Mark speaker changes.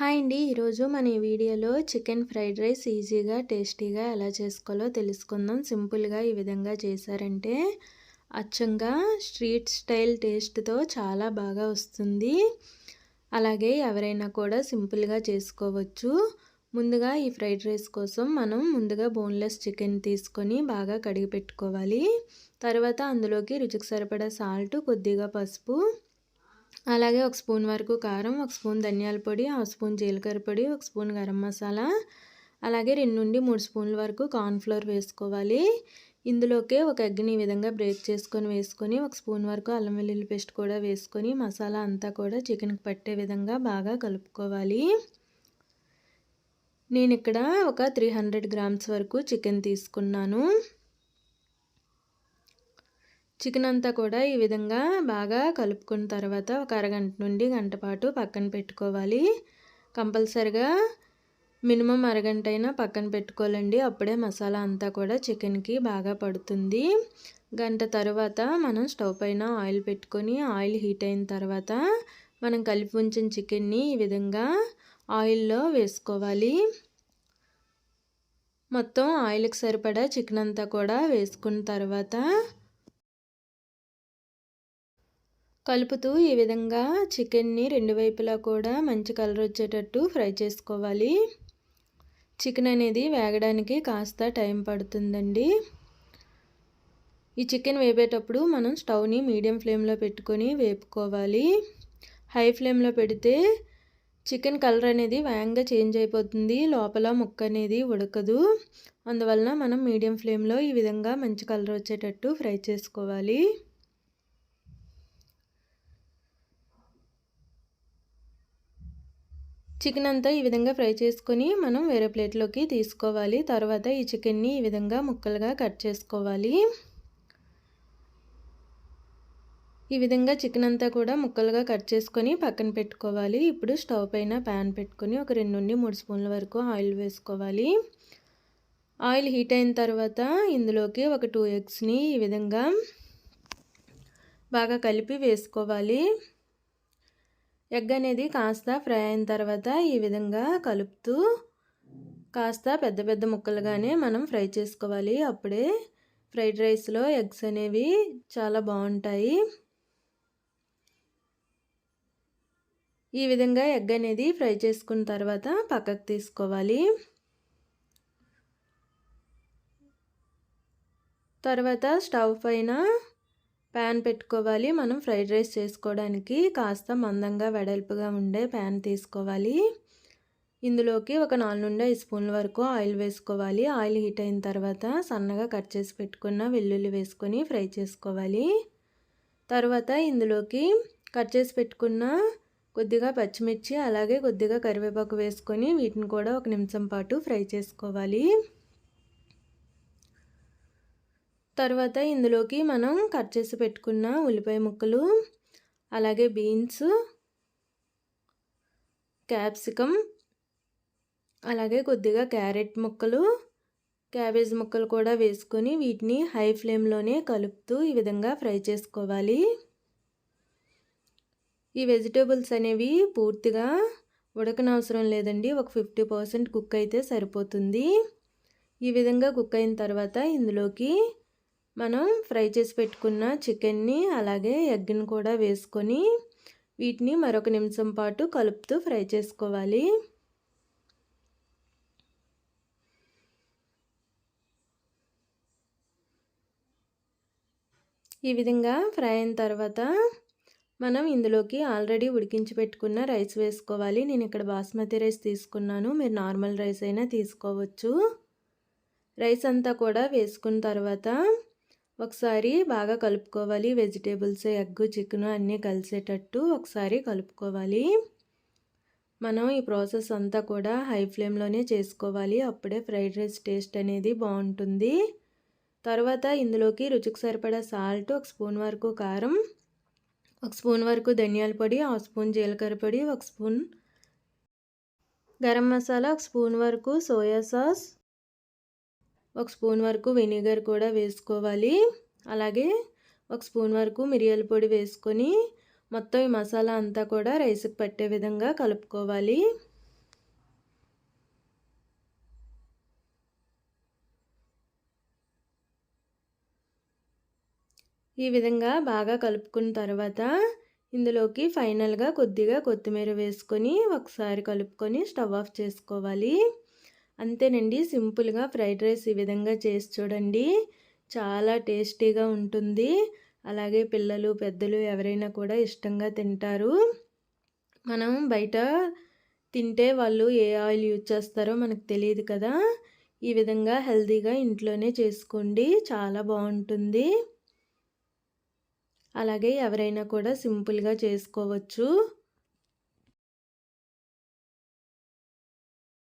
Speaker 1: Hi అండి. ఈరోజు మన ఈ వీడియోలో చికెన్ ఫ్రైడ్ రైస్ ఈజీగా టేస్టీగా ఎలా చేసుకోవాలో తెలుసుకుందాం. సింపుల్గా ఈ విధంగా చేశారంటే అచ్చంగా స్ట్రీట్ స్టైల్ టేస్ట్తో చాలా బాగా వస్తుంది. అలాగే ఎవరైనా కూడా సింపుల్గా చేసుకోవచ్చు. ముందుగా ఈ ఫ్రైడ్ రైస్ కోసం మనం ముందుగా బోన్లెస్ చికెన్ తీసుకొని బాగా కడిగి పెట్టుకోవాలి. తర్వాత అందులోకి రుచికి సరిపడా సాల్ట్ కొద్దిగా పసుపు అలాగే ఒక స్పూన్ వరకు కారం ఒక స్పూన్ ధనియాల పొడి ఆ స్పూన్ జీలకర్ర పొడి ఒక స్పూన్ గరం మసాలా అలాగే రెండు నుండి మూడు స్పూన్ల వరకు కార్న్ఫ్లోర్ వేసుకోవాలి. ఇందులోకే ఒక ఎగ్ని ఈ విధంగా బ్రేక్ చేసుకొని వేసుకొని ఒక స్పూన్ వరకు అల్లం వెల్లుల్లి పేస్ట్ కూడా వేసుకొని మసాలా అంతా కూడా చికెన్కి పట్టే విధంగా బాగా కలుపుకోవాలి. నేను ఇక్కడ ఒక త్రీ హండ్రెడ్ గ్రామ్స్ వరకు చికెన్ తీసుకున్నాను. చికెన్ అంతా కూడా ఈ విధంగా బాగా కలుపుకున్న తర్వాత ఒక అరగంట నుండి గంట పాటు పక్కన పెట్టుకోవాలి. కంపల్సరిగా మినిమం అరగంట అయినా పక్కన పెట్టుకోవాలండి. అప్పుడే మసాలా అంతా కూడా చికెన్కి బాగా పడుతుంది. గంట తర్వాత మనం స్టవ్ పైన ఆయిల్ పెట్టుకొని ఆయిల్ హీట్ అయిన తర్వాత మనం కలిపి ఉంచిన చికెన్ని ఈ విధంగా ఆయిల్లో వేసుకోవాలి. మొత్తం ఆయిల్కి సరిపడా చికెన్ అంతా కూడా వేసుకున్న తర్వాత కలుపుతూ ఈ విధంగా చికెన్ని రెండు వైపులా కూడా మంచి కలర్ వచ్చేటట్టు ఫ్రై చేసుకోవాలి. చికెన్ అనేది వేగడానికి కాస్త టైం పడుతుందండి. ఈ చికెన్ వేపేటప్పుడు మనం స్టవ్ని మీడియం ఫ్లేమ్లో పెట్టుకొని వేపుకోవాలి. హై ఫ్లేమ్లో పెడితే చికెన్ కలర్ అనేది వేగంగా చేంజ్ అయిపోతుంది. లోపల ముక్క అనేది ఉడకదు. అందువలన మనం మీడియం ఫ్లేమ్లో ఈ విధంగా మంచి కలర్ వచ్చేటట్టు ఫ్రై చేసుకోవాలి. చికెన్ అంతా ఈ విధంగా ఫ్రై చేసుకొని మనం వేరే ప్లేట్లోకి తీసుకోవాలి. తర్వాత ఈ చికెన్ని ఈ విధంగా ముక్కలుగా కట్ చేసుకోవాలి. ఈ విధంగా చికెన్ అంతా కూడా ముక్కలుగా కట్ చేసుకొని పక్కన పెట్టుకోవాలి. ఇప్పుడు స్టవ్ పైన ప్యాన్ పెట్టుకొని ఒక రెండు నుండి మూడు స్పూన్ల వరకు ఆయిల్ వేసుకోవాలి. ఆయిల్ హీట్ అయిన తర్వాత ఇందులోకి ఒక టూ ఎగ్స్ని ఈ విధంగా బాగా కలిపి వేసుకోవాలి. ఎగ్ అనేది కాస్త ఫ్రై అయిన తర్వాత ఈ విధంగా కలుపుతూ కాస్త పెద్ద పెద్ద ముక్కలుగానే మనం ఫ్రై చేసుకోవాలి. అప్పుడే ఫ్రైడ్ రైస్లో ఎగ్స్ అనేవి చాలా బాగుంటాయి. ఈ విధంగా ఎగ్ అనేది ఫ్రై చేసుకున్న తర్వాత పక్కకు తీసుకోవాలి. తర్వాత స్టవ్ పైన ప్యాన్ పెట్టుకోవాలి. మనం ఫ్రైడ్ రైస్ చేసుకోవడానికి కాస్త మందంగా వెడల్పుగా ఉండే ప్యాన్ తీసుకోవాలి. ఇందులోకి ఒక నాలుగు నుండి ఐదు స్పూన్ల వరకు ఆయిల్ వేసుకోవాలి. ఆయిల్ హీట్ అయిన తర్వాత సన్నగా కట్ చేసి పెట్టుకున్న వెల్లుల్లి వేసుకొని ఫ్రై చేసుకోవాలి. తర్వాత ఇందులోకి కట్ చేసి పెట్టుకున్న కొద్దిగా పచ్చిమిర్చి అలాగే కొద్దిగా కరివేపాకు వేసుకొని వీటిని కూడా ఒక నిమిషం పాటు ఫ్రై చేసుకోవాలి. తర్వాత ఇందులోకి మనం కట్ చేసి పెట్టుకున్న ఉల్లిపాయ ముక్కలు అలాగే బీన్స్ క్యాప్సికమ్ అలాగే కొద్దిగా క్యారెట్ ముక్కలు క్యాబేజ్ ముక్కలు కూడా వేసుకొని వీటిని హై ఫ్లేమ్లోనే కలుపుతూ ఈ విధంగా ఫ్రై చేసుకోవాలి. ఈ వెజిటేబుల్స్ అనేవి పూర్తిగా ఉడకనవసరం లేదండి. ఒక ఫిఫ్టీ పర్సెంట్ కుక్ అయితే సరిపోతుంది. ఈ విధంగా కుక్ అయిన తర్వాత ఇందులోకి మనం ఫ్రై చేసి పెట్టుకున్న చికెన్ని అలాగే ఎగ్ని కూడా వేసుకొని వీటిని మరొక నిమిషం పాటు కలుపుతూ ఫ్రై చేసుకోవాలి. ఈ విధంగా ఫ్రై అయిన తర్వాత మనం ఇందులోకి ఆల్రెడీ ఉడికించి పెట్టుకున్న రైస్ వేసుకోవాలి. నేను ఇక్కడ బాస్మతి రైస్ తీసుకున్నాను. మీరు నార్మల్ రైస్ అయినా తీసుకోవచ్చు. రైస్ అంతా కూడా వేసుకున్న తర్వాత ఒకసారి బాగా కలుపుకోవాలి. వెజిటేబుల్స్ ఎగ్ చికెన్ అన్నీ కలిసేటట్టు ఒకసారి కలుపుకోవాలి. మనం ఈ ప్రాసెస్ అంతా కూడా హై ఫ్లేమ్లోనే చేసుకోవాలి. అప్పుడే ఫ్రైడ్ రైస్ టేస్ట్ అనేది బాగుంటుంది. తర్వాత ఇందులోకి రుచికి సరిపడా సాల్ట్ ఒక స్పూన్ వరకు కారం ఒక స్పూన్ వరకు ధనియాల పొడి ఆ స్పూన్ జీలకర్ర పొడి ఒక స్పూన్ గరం మసాలా ఒక స్పూన్ వరకు సోయా సాస్ ఒక స్పూన్ వరకు వెనిగర్ కూడా వేసుకోవాలి. అలాగే ఒక స్పూన్ వరకు మిరియాల పొడి వేసుకొని మొత్తం ఈ మసాలా అంతా కూడా రైస్కి పట్టే విధంగా కలుపుకోవాలి. ఈ విధంగా బాగా కలుపుకున్న తర్వాత ఇందులోకి ఫైనల్గా కొద్దిగా కొత్తిమీర వేసుకొని ఒకసారి కలుపుకొని స్టవ్ ఆఫ్ చేసుకోవాలి. అంతేనండి. సింపుల్గా ఫ్రైడ్ రైస్ ఈ విధంగా చేసి చూడండి. చాలా టేస్టీగా ఉంటుంది. అలాగే పిల్లలు పెద్దలు ఎవరైనా కూడా ఇష్టంగా తింటారు. మనం బయట తింటే వాళ్ళు ఏ ఆయిల్ యూజ్ చేస్తారో మనకు తెలియదు కదా. ఈ విధంగా హెల్తీగా ఇంట్లోనే చేసుకోండి. చాలా బాగుంటుంది. అలాగే ఎవరైనా కూడా సింపుల్గా చేసుకోవచ్చు.